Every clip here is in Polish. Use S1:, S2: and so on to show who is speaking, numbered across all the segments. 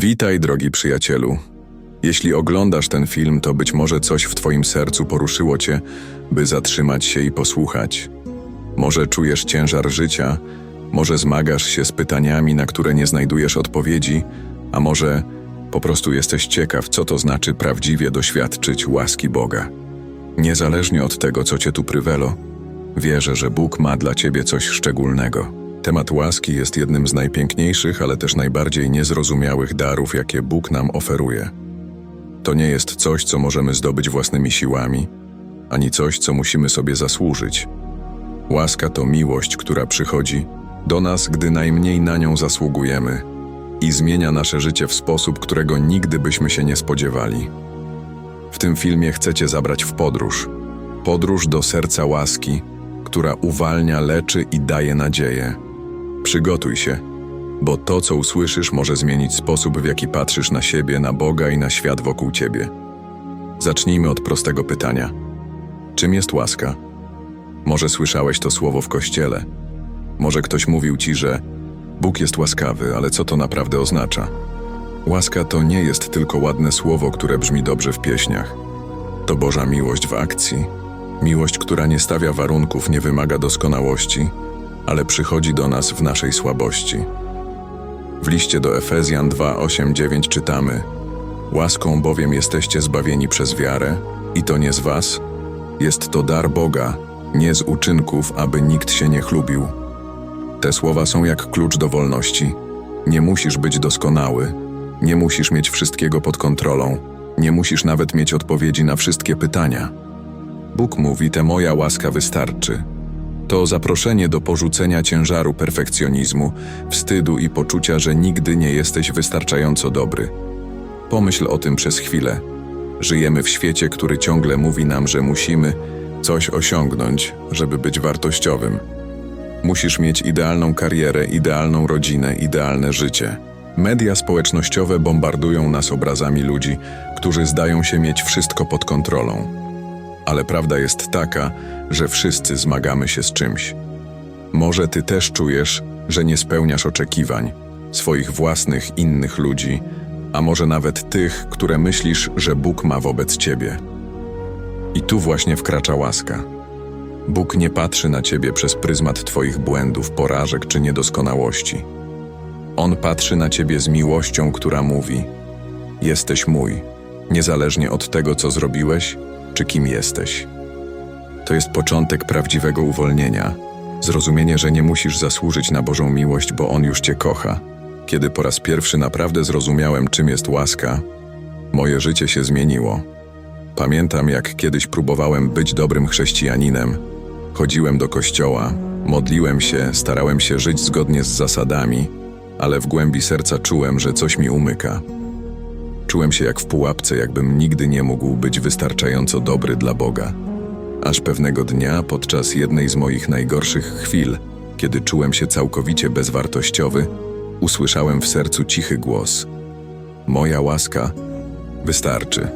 S1: Witaj, drogi przyjacielu. Jeśli oglądasz ten film, to być może coś w Twoim sercu poruszyło Cię, by zatrzymać się i posłuchać. Może czujesz ciężar życia, może zmagasz się z pytaniami, na które nie znajdujesz odpowiedzi, a może po prostu jesteś ciekaw, co to znaczy prawdziwie doświadczyć łaski Boga. Niezależnie od tego, co Cię tu prywelo, wierzę, że Bóg ma dla Ciebie coś szczególnego. Temat łaski jest jednym z najpiękniejszych, ale też najbardziej niezrozumiałych darów, jakie Bóg nam oferuje. To nie jest coś, co możemy zdobyć własnymi siłami, ani coś, co musimy sobie zasłużyć. Łaska to miłość, która przychodzi do nas, gdy najmniej na nią zasługujemy i zmienia nasze życie w sposób, którego nigdy byśmy się nie spodziewali. W tym filmie chcecie zabrać w podróż. Podróż do serca łaski, która uwalnia, leczy i daje nadzieję. Przygotuj się, bo to, co usłyszysz, może zmienić sposób, w jaki patrzysz na siebie, na Boga i na świat wokół ciebie. Zacznijmy od prostego pytania: czym jest łaska? Może słyszałeś to słowo w kościele? Może ktoś mówił ci, że Bóg jest łaskawy, ale co to naprawdę oznacza? Łaska to nie jest tylko ładne słowo, które brzmi dobrze w pieśniach. To Boża miłość w akcji. Miłość, która nie stawia warunków, nie wymaga doskonałości, ale przychodzi do nas w naszej słabości. W liście do Efezjan 2, 8, 9 czytamy: Łaską bowiem jesteście zbawieni przez wiarę, i to nie z was. Jest to dar Boga, nie z uczynków, aby nikt się nie chlubił. Te słowa są jak klucz do wolności. Nie musisz być doskonały, nie musisz mieć wszystkiego pod kontrolą, nie musisz nawet mieć odpowiedzi na wszystkie pytania. Bóg mówi: Te moja łaska wystarczy. To zaproszenie do porzucenia ciężaru perfekcjonizmu, wstydu i poczucia, że nigdy nie jesteś wystarczająco dobry. Pomyśl o tym przez chwilę. Żyjemy w świecie, który ciągle mówi nam, że musimy coś osiągnąć, żeby być wartościowym. Musisz mieć idealną karierę, idealną rodzinę, idealne życie. Media społecznościowe bombardują nas obrazami ludzi, którzy zdają się mieć wszystko pod kontrolą. Ale prawda jest taka, że wszyscy zmagamy się z czymś. Może ty też czujesz, że nie spełniasz oczekiwań swoich własnych, innych ludzi, a może nawet tych, które myślisz, że Bóg ma wobec ciebie. I tu właśnie wkracza łaska. Bóg nie patrzy na ciebie przez pryzmat twoich błędów, porażek czy niedoskonałości. On patrzy na ciebie z miłością, która mówi: Jesteś mój, niezależnie od tego, co zrobiłeś czy kim jesteś. To jest początek prawdziwego uwolnienia, zrozumienie, że nie musisz zasłużyć na Bożą miłość, bo On już cię kocha. Kiedy po raz pierwszy naprawdę zrozumiałem, czym jest łaska, moje życie się zmieniło. Pamiętam, jak kiedyś próbowałem być dobrym chrześcijaninem. Chodziłem do kościoła, modliłem się, starałem się żyć zgodnie z zasadami, ale w głębi serca czułem, że coś mi umyka. Czułem się jak w pułapce, jakbym nigdy nie mógł być wystarczająco dobry dla Boga. Aż pewnego dnia, podczas jednej z moich najgorszych chwil, kiedy czułem się całkowicie bezwartościowy, usłyszałem w sercu cichy głos: Moja łaska wystarczy.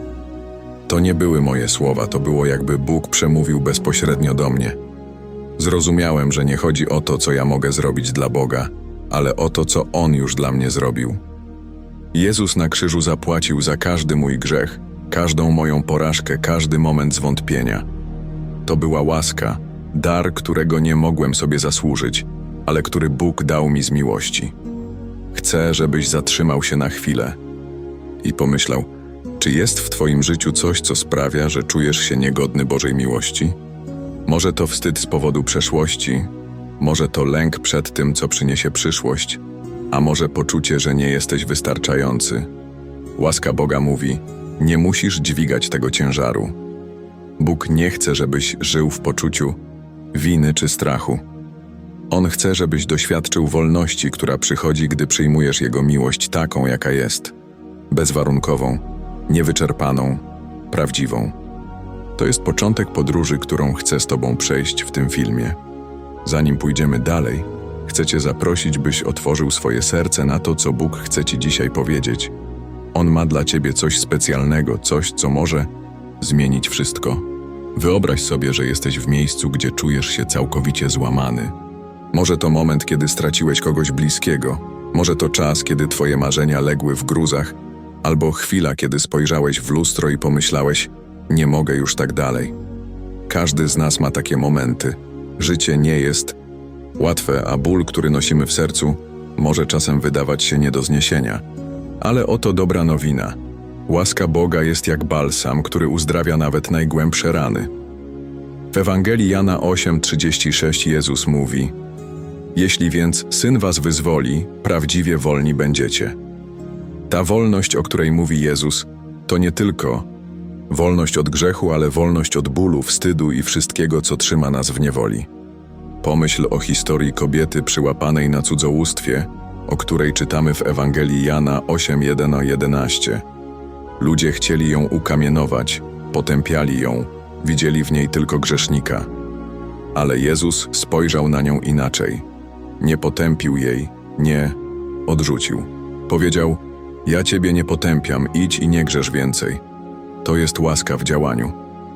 S1: To nie były moje słowa, to było jakby Bóg przemówił bezpośrednio do mnie. Zrozumiałem, że nie chodzi o to, co ja mogę zrobić dla Boga, ale o to, co On już dla mnie zrobił. Jezus na krzyżu zapłacił za każdy mój grzech, każdą moją porażkę, każdy moment zwątpienia. To była łaska, dar, którego nie mogłem sobie zasłużyć, ale który Bóg dał mi z miłości. Chcę, żebyś zatrzymał się na chwilę i pomyślał, czy jest w Twoim życiu coś, co sprawia, że czujesz się niegodny Bożej miłości? Może to wstyd z powodu przeszłości, może to lęk przed tym, co przyniesie przyszłość, a może poczucie, że nie jesteś wystarczający. Łaska Boga mówi: Nie musisz dźwigać tego ciężaru. Bóg nie chce, żebyś żył w poczuciu winy czy strachu. On chce, żebyś doświadczył wolności, która przychodzi, gdy przyjmujesz Jego miłość taką, jaka jest bezwarunkową, niewyczerpaną, prawdziwą. To jest początek podróży, którą chcę z Tobą przejść w tym filmie. Zanim pójdziemy dalej, chcę Cię zaprosić, byś otworzył swoje serce na to, co Bóg chce Ci dzisiaj powiedzieć. On ma dla Ciebie coś specjalnego, coś, co może zmienić wszystko. Wyobraź sobie, że jesteś w miejscu, gdzie czujesz się całkowicie złamany. Może to moment, kiedy straciłeś kogoś bliskiego, Może to czas, kiedy twoje marzenia legły w gruzach, albo chwila, kiedy spojrzałeś w lustro i pomyślałeś: Nie mogę już tak dalej. Każdy z nas ma takie momenty. Życie nie jest łatwe, a ból, który nosimy w sercu, może czasem wydawać się nie do zniesienia. Ale oto dobra nowina. Łaska Boga jest jak balsam, który uzdrawia nawet najgłębsze rany. W Ewangelii Jana 8:36 Jezus mówi: Jeśli więc syn was wyzwoli, prawdziwie wolni będziecie. Ta wolność, o której mówi Jezus, to nie tylko wolność od grzechu, ale wolność od bólu, wstydu i wszystkiego, co trzyma nas w niewoli. Pomyśl o historii kobiety przyłapanej na cudzołóstwie, o której czytamy w Ewangelii Jana 8:1-11. Ludzie chcieli ją ukamienować, potępiali ją, widzieli w niej tylko grzesznika. Ale Jezus spojrzał na nią inaczej. Nie potępił jej, nie odrzucił. Powiedział: Ja ciebie nie potępiam, idź i nie grzesz więcej. To jest łaska w działaniu.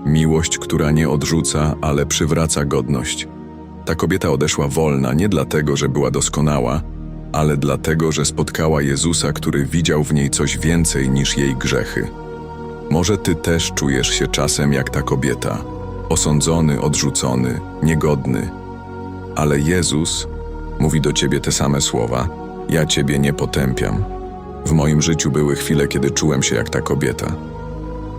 S1: Miłość, która nie odrzuca, ale przywraca godność. Ta kobieta odeszła wolna nie dlatego, że była doskonała, ale dlatego, że spotkała Jezusa, który widział w niej coś więcej niż jej grzechy. Może ty też czujesz się czasem jak ta kobieta, osądzony, odrzucony, niegodny. Ale Jezus mówi do ciebie te same słowa: Ja ciebie nie potępiam. W moim życiu były chwile, kiedy czułem się jak ta kobieta.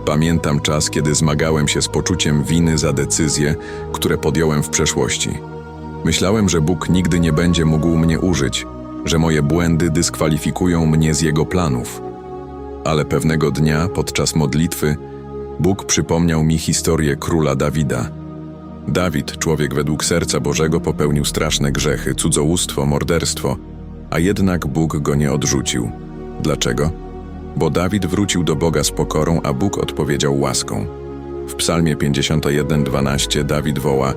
S1: Pamiętam czas, kiedy zmagałem się z poczuciem winy za decyzje, które podjąłem w przeszłości. Myślałem, że Bóg nigdy nie będzie mógł mnie użyć, że moje błędy dyskwalifikują mnie z Jego planów. Ale pewnego dnia, podczas modlitwy, Bóg przypomniał mi historię króla Dawida. Dawid, człowiek według serca Bożego, popełnił straszne grzechy, cudzołóstwo, morderstwo, a jednak Bóg go nie odrzucił. Dlaczego? Bo Dawid wrócił do Boga z pokorą, a Bóg odpowiedział łaską. W Psalmie 51:12 Dawid woła: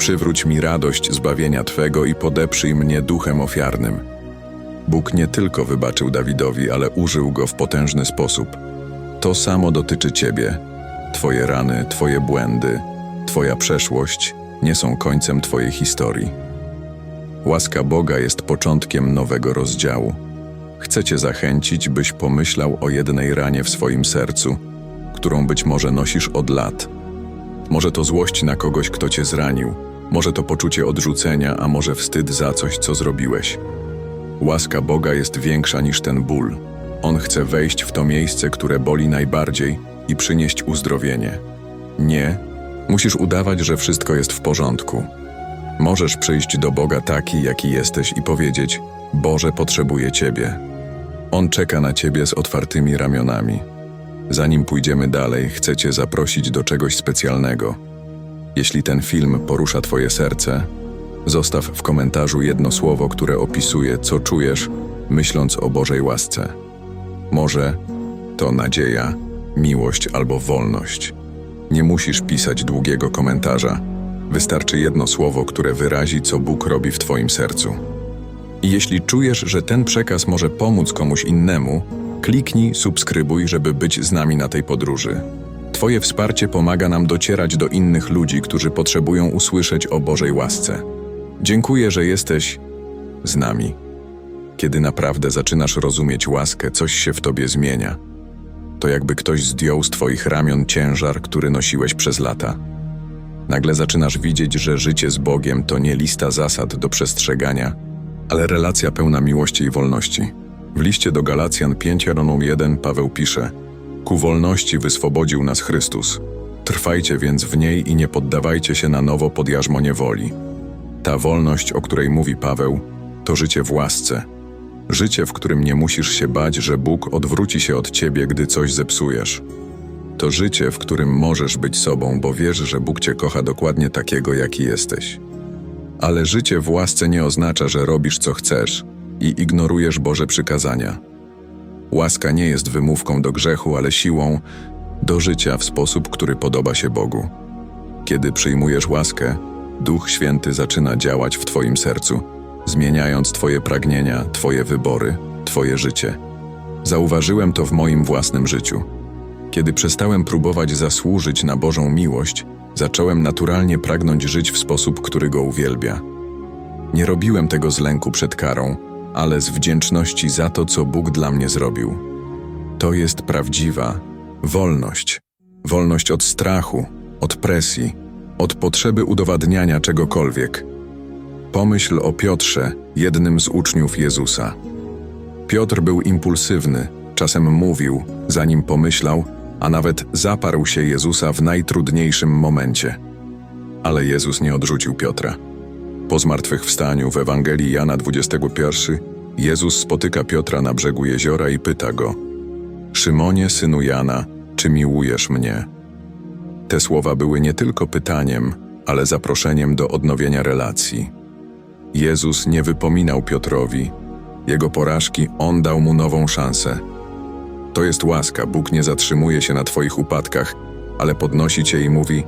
S1: Przywróć mi radość zbawienia Twego i podeprzyj mnie duchem ofiarnym. Bóg nie tylko wybaczył Dawidowi, ale użył go w potężny sposób. To samo dotyczy Ciebie. Twoje rany, Twoje błędy, Twoja przeszłość nie są końcem Twojej historii. Łaska Boga jest początkiem nowego rozdziału. Chcę Cię zachęcić, byś pomyślał o jednej ranie w swoim sercu, którą być może nosisz od lat. Może to złość na kogoś, kto Cię zranił, może to poczucie odrzucenia, a może wstyd za coś, co zrobiłeś. Łaska Boga jest większa niż ten ból. On chce wejść w to miejsce, które boli najbardziej i przynieść uzdrowienie. Nie, musisz udawać, że wszystko jest w porządku. Możesz przyjść do Boga taki, jaki jesteś i powiedzieć: Boże, potrzebuję Ciebie. On czeka na Ciebie z otwartymi ramionami. Zanim pójdziemy dalej, chcę Cię zaprosić do czegoś specjalnego. Jeśli ten film porusza Twoje serce, zostaw w komentarzu jedno słowo, które opisuje, co czujesz, myśląc o Bożej łasce. Może to nadzieja, miłość albo wolność. Nie musisz pisać długiego komentarza. Wystarczy jedno słowo, które wyrazi, co Bóg robi w Twoim sercu. I jeśli czujesz, że ten przekaz może pomóc komuś innemu, kliknij subskrybuj, żeby być z nami na tej podróży. Twoje wsparcie pomaga nam docierać do innych ludzi, którzy potrzebują usłyszeć o Bożej łasce. Dziękuję, że jesteś z nami. Kiedy naprawdę zaczynasz rozumieć łaskę, coś się w tobie zmienia. To jakby ktoś zdjął z twoich ramion ciężar, który nosiłeś przez lata. Nagle zaczynasz widzieć, że życie z Bogiem to nie lista zasad do przestrzegania, ale relacja pełna miłości i wolności. W liście do Galacjan 5:1 Paweł pisze: Ku wolności wyswobodził nas Chrystus. Trwajcie więc w niej i nie poddawajcie się na nowo pod jarzmo niewoli. Ta wolność, o której mówi Paweł, to życie w łasce. Życie, w którym nie musisz się bać, że Bóg odwróci się od ciebie, gdy coś zepsujesz. To życie, w którym możesz być sobą, bo wiesz, że Bóg cię kocha dokładnie takiego, jaki jesteś. Ale życie w łasce nie oznacza, że robisz co chcesz i ignorujesz Boże przykazania. Łaska nie jest wymówką do grzechu, ale siłą do życia w sposób, który podoba się Bogu. Kiedy przyjmujesz łaskę, Duch Święty zaczyna działać w Twoim sercu, zmieniając Twoje pragnienia, Twoje wybory, Twoje życie. Zauważyłem to w moim własnym życiu. Kiedy przestałem próbować zasłużyć na Bożą miłość, zacząłem naturalnie pragnąć żyć w sposób, który Go uwielbia. Nie robiłem tego z lęku przed karą, ale z wdzięczności za to, co Bóg dla mnie zrobił. To jest prawdziwa wolność. Wolność od strachu, od presji, od potrzeby udowadniania czegokolwiek. Pomyśl o Piotrze, jednym z uczniów Jezusa. Piotr był impulsywny, czasem mówił, zanim pomyślał, a nawet zaparł się Jezusa w najtrudniejszym momencie. Ale Jezus nie odrzucił Piotra. Po zmartwychwstaniu w Ewangelii Jana 21 Jezus spotyka Piotra na brzegu jeziora i pyta go: Szymonie, synu Jana, czy miłujesz mnie? Te słowa były nie tylko pytaniem, ale zaproszeniem do odnowienia relacji. Jezus nie wypominał Piotrowi, jego porażki on dał mu nową szansę. To jest łaska, Bóg nie zatrzymuje się na Twoich upadkach, ale podnosi Cię i mówi: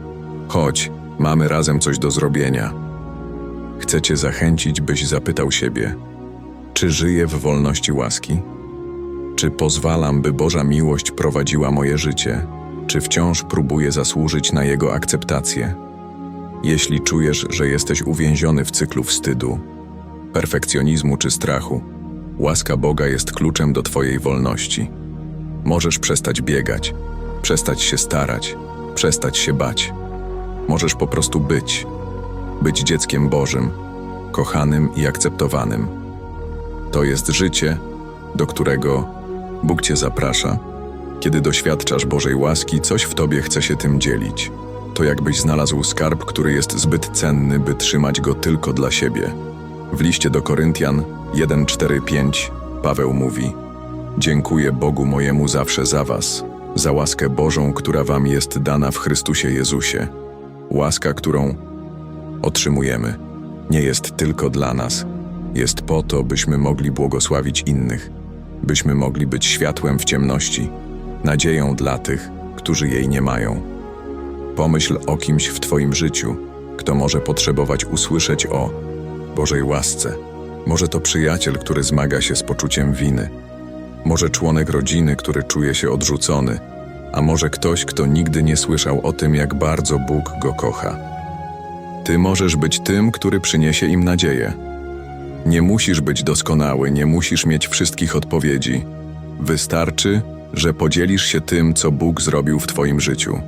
S1: Chodź, mamy razem coś do zrobienia. Chcę Cię zachęcić, byś zapytał siebie: Czy żyję w wolności łaski? Czy pozwalam, by Boża miłość prowadziła moje życie? Czy wciąż próbuję zasłużyć na Jego akceptację? Jeśli czujesz, że jesteś uwięziony w cyklu wstydu, perfekcjonizmu czy strachu, łaska Boga jest kluczem do Twojej wolności. Możesz przestać biegać, przestać się starać, przestać się bać. Możesz po prostu być. Być dzieckiem Bożym, kochanym i akceptowanym. To jest życie, do którego Bóg Cię zaprasza. Kiedy doświadczasz Bożej łaski, coś w Tobie chce się tym dzielić. To jakbyś znalazł skarb, który jest zbyt cenny, by trzymać go tylko dla siebie. W liście do Koryntian 1:4-5 Paweł mówi: Dziękuję Bogu mojemu zawsze za Was, za łaskę Bożą, która Wam jest dana w Chrystusie Jezusie. Łaska, którą otrzymujemy, nie jest tylko dla nas, jest po to, byśmy mogli błogosławić innych, byśmy mogli być światłem w ciemności, nadzieją dla tych, którzy jej nie mają. Pomyśl o kimś w Twoim życiu, kto może potrzebować usłyszeć o Bożej łasce. Może to przyjaciel, który zmaga się z poczuciem winy. Może członek rodziny, który czuje się odrzucony. A może ktoś, kto nigdy nie słyszał o tym, jak bardzo Bóg go kocha. Ty możesz być tym, który przyniesie im nadzieję. Nie musisz być doskonały, nie musisz mieć wszystkich odpowiedzi. Wystarczy, że podzielisz się tym, co Bóg zrobił w Twoim życiu.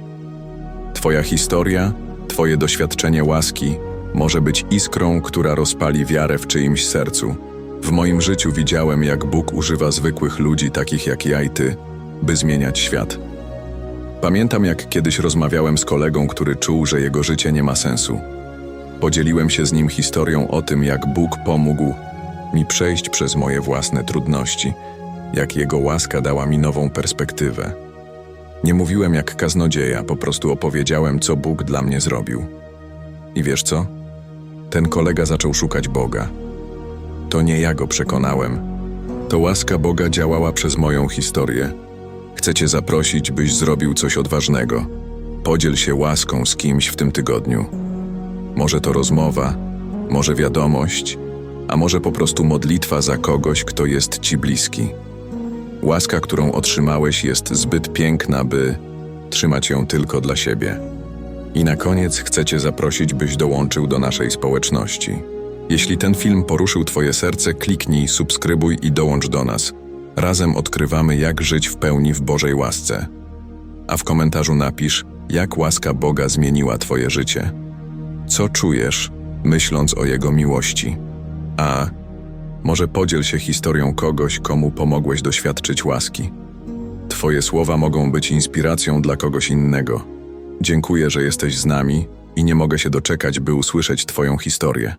S1: Twoja historia, Twoje doświadczenie łaski może być iskrą, która rozpali wiarę w czyimś sercu. W moim życiu widziałem, jak Bóg używa zwykłych ludzi, takich jak ja i ty, by zmieniać świat. Pamiętam, jak kiedyś rozmawiałem z kolegą, który czuł, że jego życie nie ma sensu. Podzieliłem się z nim historią o tym, jak Bóg pomógł mi przejść przez moje własne trudności, jak Jego łaska dała mi nową perspektywę. Nie mówiłem jak kaznodzieja, po prostu opowiedziałem, co Bóg dla mnie zrobił. I wiesz co? Ten kolega zaczął szukać Boga. To nie ja go przekonałem. To łaska Boga działała przez moją historię. Chcę Cię zaprosić, byś zrobił coś odważnego. Podziel się łaską z kimś w tym tygodniu. Może to rozmowa, może wiadomość, a może po prostu modlitwa za kogoś, kto jest Ci bliski. Łaska, którą otrzymałeś, jest zbyt piękna, by trzymać ją tylko dla siebie. I na koniec chcę Cię zaprosić, byś dołączył do naszej społeczności. Jeśli ten film poruszył Twoje serce, kliknij, subskrybuj i dołącz do nas. Razem odkrywamy, jak żyć w pełni w Bożej łasce. A w komentarzu napisz, jak łaska Boga zmieniła Twoje życie. Co czujesz, myśląc o Jego miłości? A może podziel się historią kogoś, komu pomogłeś doświadczyć łaski. Twoje słowa mogą być inspiracją dla kogoś innego. Dziękuję, że jesteś z nami i nie mogę się doczekać, by usłyszeć Twoją historię.